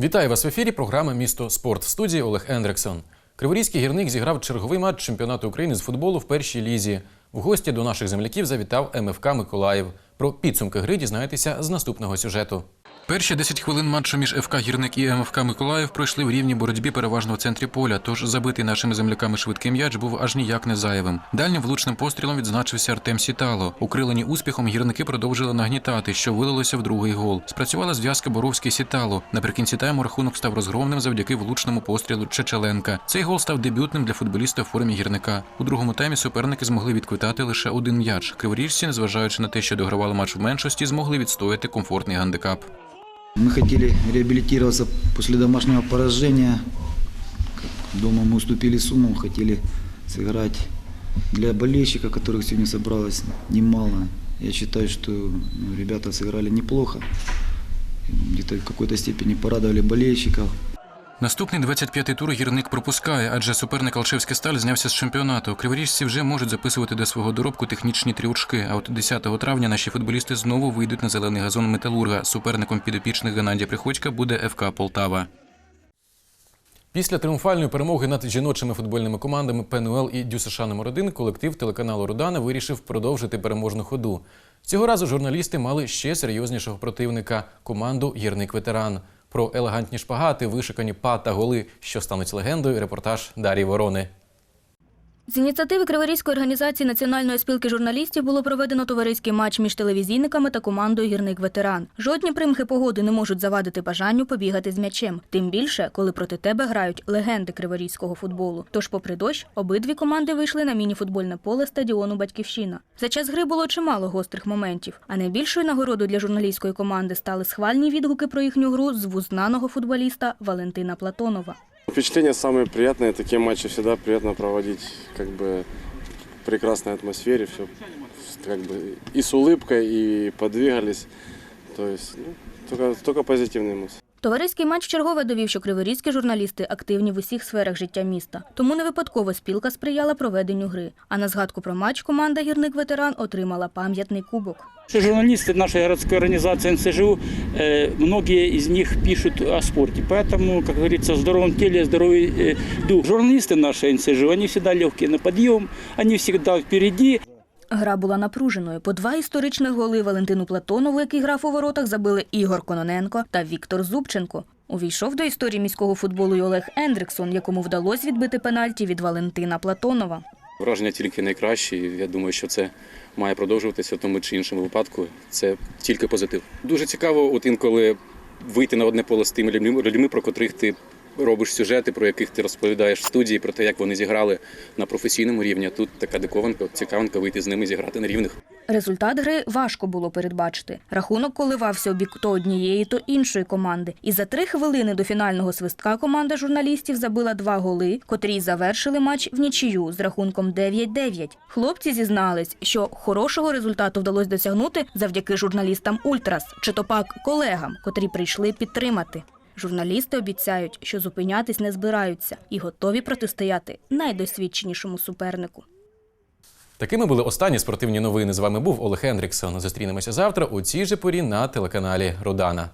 Вітаю вас в ефірі. Програма Місто спорт в студії Олег Ендрексон. Криворізький гірник зіграв черговий матч чемпіонату України з футболу в першій лізі. В гості до наших земляків завітав МФК Миколаїв. Про підсумки гри дізнаєтеся з наступного сюжету. Перші 10 хвилин матчу між ФК Гірник і МФК Миколаїв пройшли в рівній боротьбі переважно в центрі поля, тож забитий нашими земляками швидкий м'яч був аж ніяк не зайвим. Дальнім влучним пострілом відзначився Артем Сітало. Укрилені успіхом гірники продовжили нагнітати, що вилилося в другий гол. Спрацювала зв'язка Боровський Сітало. Наприкінці тайму рахунок став розгромним завдяки влучному пострілу Чечеленка. Цей гол став дебютним для футболіста в формі гірника. У другому таймі суперники змогли відквитати лише один м'яч. Криворіжці, незважаючи на те, що догравали матч в меншості, змогли відстояти комфортний гандикап. Мы хотели реабилитироваться после домашнего поражения. Дома мы уступили с умом, хотели сыграть для болельщиков, которых сегодня собралось немало. Я считаю, что ну, ребята сыграли неплохо. Где-то в какой-то степени порадовали болельщиков. Наступний 25-й тур гірник пропускає, адже суперник Алшевська сталь знявся з чемпіонату. Криворіжці вже можуть записувати до свого доробку технічні тріучки. А от 10 травня наші футболісти знову вийдуть на зелений газон металурга. Суперником підопічних Геннадія Приходька буде ФК Полтава. Після тріумфальної перемоги над жіночими футбольними командами ПНУЛ і ДЮСШ номер 1 колектив телеканалу Рудана вирішив продовжити переможну ходу. Цього разу журналісти мали ще серйознішого противника команду Гірник Ветеран. Про елегантні шпагати, вишикані па та голи, що стануть легендою. Репортаж Дарії Ворони. З ініціативи Криворізької організації Національної спілки журналістів було проведено товариський матч між телевізійниками та командою Гірник ветеран. Жодні примхи погоди не можуть завадити бажанню побігати з м'ячем. Тим більше, коли проти тебе грають легенди криворізького футболу. Тож, попри дощ, обидві команди вийшли на міні-футбольне поле стадіону Батьківщина. За час гри було чимало гострих моментів. А найбільшою нагородою для журналістської команди стали схвальні відгуки про їхню гру з вузнаного футболіста Валентина Платонова. Впечатления самые приятные. Такие матчи всегда приятно проводить как бы в прекрасной атмосфере. Все как бы и с улыбкой, и подвигались. То есть ну, только, только позитивные эмоции. Товариський матч чергове довів, що криворізькі журналісти активні в усіх сферах життя міста. Тому не випадково спілка сприяла проведенню гри. А на згадку про матч команда гірник ветеран отримала пам'ятний кубок. Что Журналисты нашей городской организации НСЖУ, э, многие из них пишут о спорте. Поэтому, как говорится, в здоровом теле здоровый э, дух. Журналисты нашей НСЖУ, они всегда легкие на подъем, они всегда впереди. Гра була напруженою. По два історичних голи Валентину Платонову, який грав у воротах, забили Ігор Кононенко та Віктор Зубченко. Увійшов до історії міського футболу й Олег Ендриксон, якому вдалося відбити пенальті від Валентина Платонова. Враження тільки найкращі. і Я думаю, що це має продовжуватися в тому чи іншому випадку. Це тільки позитив. Дуже цікаво, от інколи вийти на одне поле з тими людьми, про котрих ти робиш сюжети, про яких ти розповідаєш в студії, про те, як вони зіграли на професійному рівні. Тут така дикованка, цікавинка вийти з ними зіграти на рівних. Результат гри важко було передбачити. Рахунок коливався у бік то однієї, то іншої команди. І за три хвилини до фінального свистка команда журналістів забила два голи, котрі завершили матч в нічию з рахунком 9-9. Хлопці зізнались, що хорошого результату вдалося досягнути завдяки журналістам Ультрас чи то пак колегам, котрі прийшли підтримати. Журналісти обіцяють, що зупинятись не збираються і готові протистояти найдосвідченішому супернику. Такими були останні спортивні новини. З вами був Олег Ендріксон. Зустрінемося завтра у цій же порі на телеканалі Родана.